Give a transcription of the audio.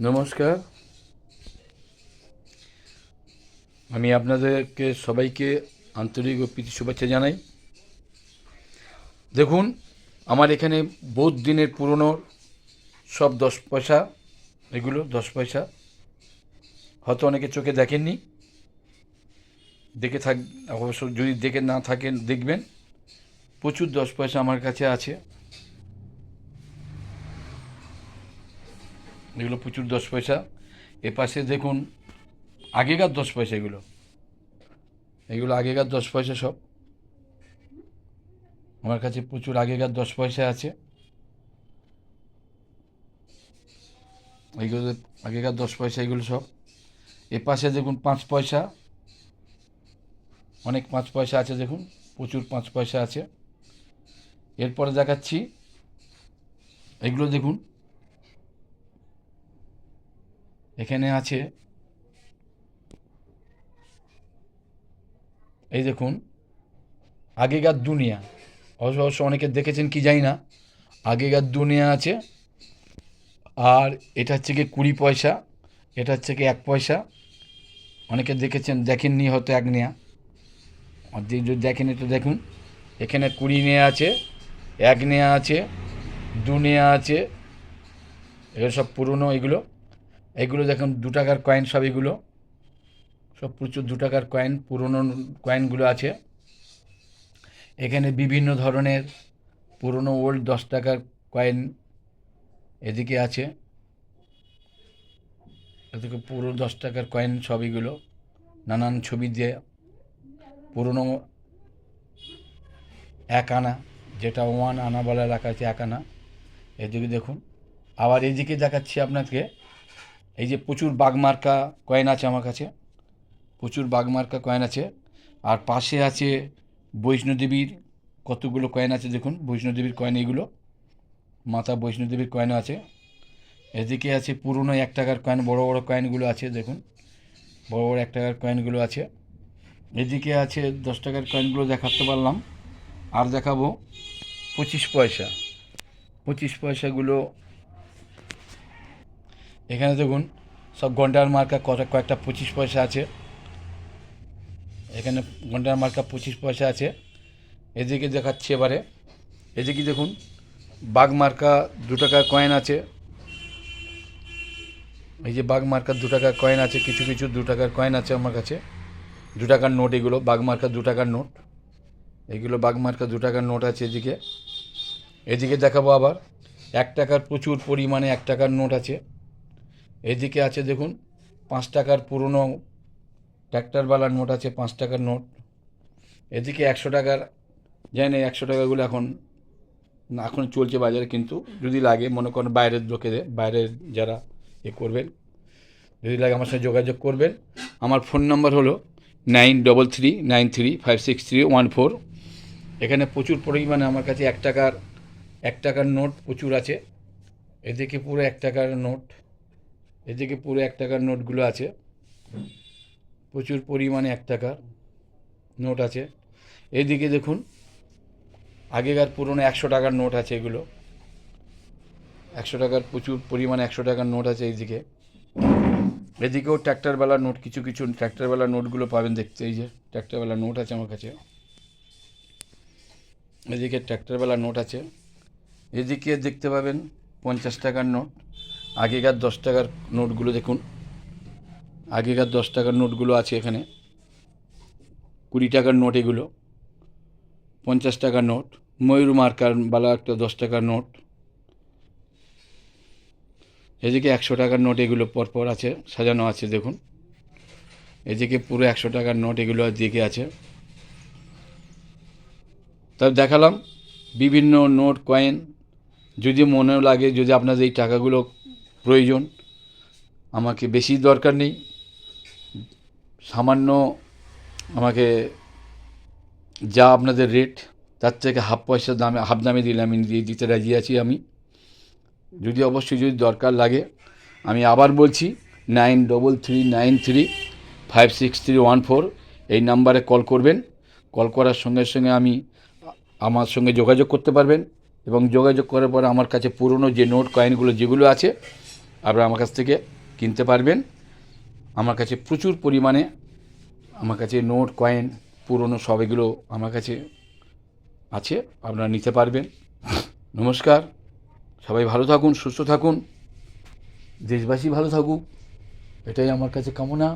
নমস্কার। আমি আপনাদেরকে সবাইকে আন্তরিক ও প্রীতি শুভেচ্ছা জানাই। দেখুন, আমার এখানে বহুত দিনের পুরনো সব দশ পয়সা, এগুলো দশ পয়সা। হয়তো অনেকে চোখে দেখেননি। দেখে থাক, অবশ্য যদি দেখে না থাকেন, দেখবেন। প্রচুর দশ পয়সা আমার কাছে আছে। এগুলো প্রচুর দশ পয়সা। এ পাশে দেখুন, আগেকার দশ পয়সা এগুলো। এগুলো আগেকার দশ পয়সা সব। আমার কাছে প্রচুর আগেকার দশ পয়সা আছে। এইগুলো আগেকার দশ পয়সা এগুলো সব। এ পাশে দেখুন, পাঁচ পয়সা। অনেক পাঁচ পয়সা আছে দেখুন, প্রচুর পাঁচ পয়সা আছে। এরপরে দেখাচ্ছি, এগুলো দেখুন এখানে আছে এই দেখুন, আগেকার দুনিয়া। অবশ্য অবশ্য অনেকে দেখেছেন, কি জানি না। আগেকার দুনিয়া আছে, আর এটা হচ্ছে কি কুড়ি পয়সা, এটা হচ্ছে কি এক পয়সা। অনেকে দেখেছেন, দেখেননি হয়তো এক নেয়া। যদি দেখেনি তো দেখুন। এখানে কুড়ি নেয়া আছে, এক নেয়া আছে, দু নেয়া আছে, এগুলো সব পুরনো, এগুলো। এগুলো দেখুন, দু টাকার কয়েন সব এগুলো। সব প্রচুর দু টাকার কয়েন পুরনো কয়েনগুলো আছে। এখানে বিভিন্ন ধরনের পুরনো ওল্ড দশ টাকার কয়েন এদিকে আছে। এদিকে পুরো দশ টাকার কয়েন সব এগুলো। নানান ছবি দিয়ে পুরনো এক আনা, যেটা ওয়ান আনা বলে রাখা আছে, এক আনা। এদিকে দেখুন, আবার এদিকে দেখাচ্ছি আপনাকে। এই যে প্রচুর বাগমার্কা কয়েন আছে আমার কাছে, প্রচুর বাগমার্কা কয়েন আছে। আর পাশে আছে বৈষ্ণোদেবীর কতগুলো কয়েন আছে দেখুন বৈষ্ণোদেবীর কয়েন এগুলো মাতা বৈষ্ণোদেবীর কয়েন আছে। এদিকে আছে পুরনো এক টাকার কয়েন, বড় বড় কয়েনগুলো আছে দেখুন, বড় বড় এক টাকার কয়েনগুলো আছে। এদিকে আছে দশ টাকার কয়েনগুলো দেখাতে পারলাম, আর দেখাবো পঁচিশ পয়সা। পঁচিশ পয়সাগুলো এখানে দেখুন, সব ঘণ্টার মার্কা কটা কয়েকটা পঁচিশ পয়সা আছে। এখানে ঘণ্টার মার্কা পঁচিশ পয়সা আছে। এদিকে দেখাচ্ছি এবারে। এদিকে দেখুন, বাঘ মার্কা দু টাকার কয়েন আছে। এই যে বাঘ মার্কার দু টাকার কয়েন আছে, কিছু কিছু দু টাকার কয়েন আছে আমার কাছে। দু টাকার নোট এগুলো, বাঘ মার্কা দু টাকার নোট এগুলো বাঘ মার্কা দু টাকার নোট আছে এদিকে। এদিকে দেখাবো আবার, এক টাকার প্রচুর পরিমাণে এক টাকার নোট আছে। এদিকে আছে দেখুন, পাঁচ টাকার পুরনো ট্র্যাক্টরওয়ালা নোট আছে, পাঁচ টাকার নোট। এদিকে একশো টাকার, জানি একশো টাকাগুলো এখন এখন চলছে বাজারে, কিন্তু যদি লাগে, মনে করেন বাইরের লোকেদের, বাইরের যারা এ করবেন, যদি লাগে আমার সঙ্গে যোগাযোগ করবেন। আমার ফোন নাম্বার হলো nine double three nine three five six three one four. এখানে প্রচুর পরিমাণে আমার কাছে এক টাকার এক টাকার নোট প্রচুর আছে। এদিকে পুরো এক টাকার নোট। এদিকে পুরো এক টাকার নোটগুলো আছে। প্রচুর পরিমাণে এক টাকার নোট আছে। এদিকে দেখুন, আগেকার পুরনো একশো টাকার নোট আছে এগুলো। একশো টাকার প্রচুর পরিমাণে একশো টাকার নোট আছে এইদিকে। এদিকেও ট্র্যাক্টরওয়ালা নোট, কিছু কিছু ট্র্যাক্টরওয়ালা নোটগুলো পাবেন দেখতে। এই যে ট্র্যাক্টরওয়ালা নোট আছে আমার কাছে। এদিকে ট্র্যাক্টরওয়ালা নোট আছে। এদিকে দেখতে পাবেন পঞ্চাশ টাকার নোট। আগেকার দশ টাকার নোটগুলো দেখুন। আগেকার দশ টাকার নোটগুলো আছে এখানে। কুড়ি টাকার নোট এগুলো, পঞ্চাশ টাকার নোট, ময়ূর মার্কার বালা একটা দশ টাকার নোট। এদিকে একশো টাকার নোট এগুলো পরপর আছে, সাজানো আছে দেখুন। এদিকে পুরো একশো টাকার নোট এগুলো দিকে আছে। তবে দেখালাম বিভিন্ন নোট কয়েন। যদি মনে লাগে, যদি আপনাদের এই টাকাগুলো প্রয়োজন। আমাকে বেশি দরকার নেই। সামান্য আমাকে যা আপনাদের রেট তার থেকে হাফ পয়সা দামে হাফ দামে দিলে আমি দিয়ে দিতে রাজি আছি আমি। যদি অবশ্যই যদি দরকার লাগে, আমি আবার বলছি nine double three nine three five six three one four এই নাম্বারে কল করবেন। কল করার সঙ্গে সঙ্গে আমি আমার সঙ্গে যোগাযোগ করতে পারবেন এবং যোগাযোগ করার পরে আমার কাছে পুরনো যে নোট কয়েনগুলো যেগুলো আছে আপনারা আমার কাছ থেকে কিনতে পারবেন। আমার কাছে প্রচুর পরিমাণে, আমার কাছে নোট, কয়েন, পুরনো সব এগুলো আমার কাছে আছে, আপনারা নিতে পারবেন। নমস্কার, সবাই ভালো থাকুন, সুস্থ থাকুন, দেশবাসী ভালো থাকুক, এটাই আমার কাছে কামনা।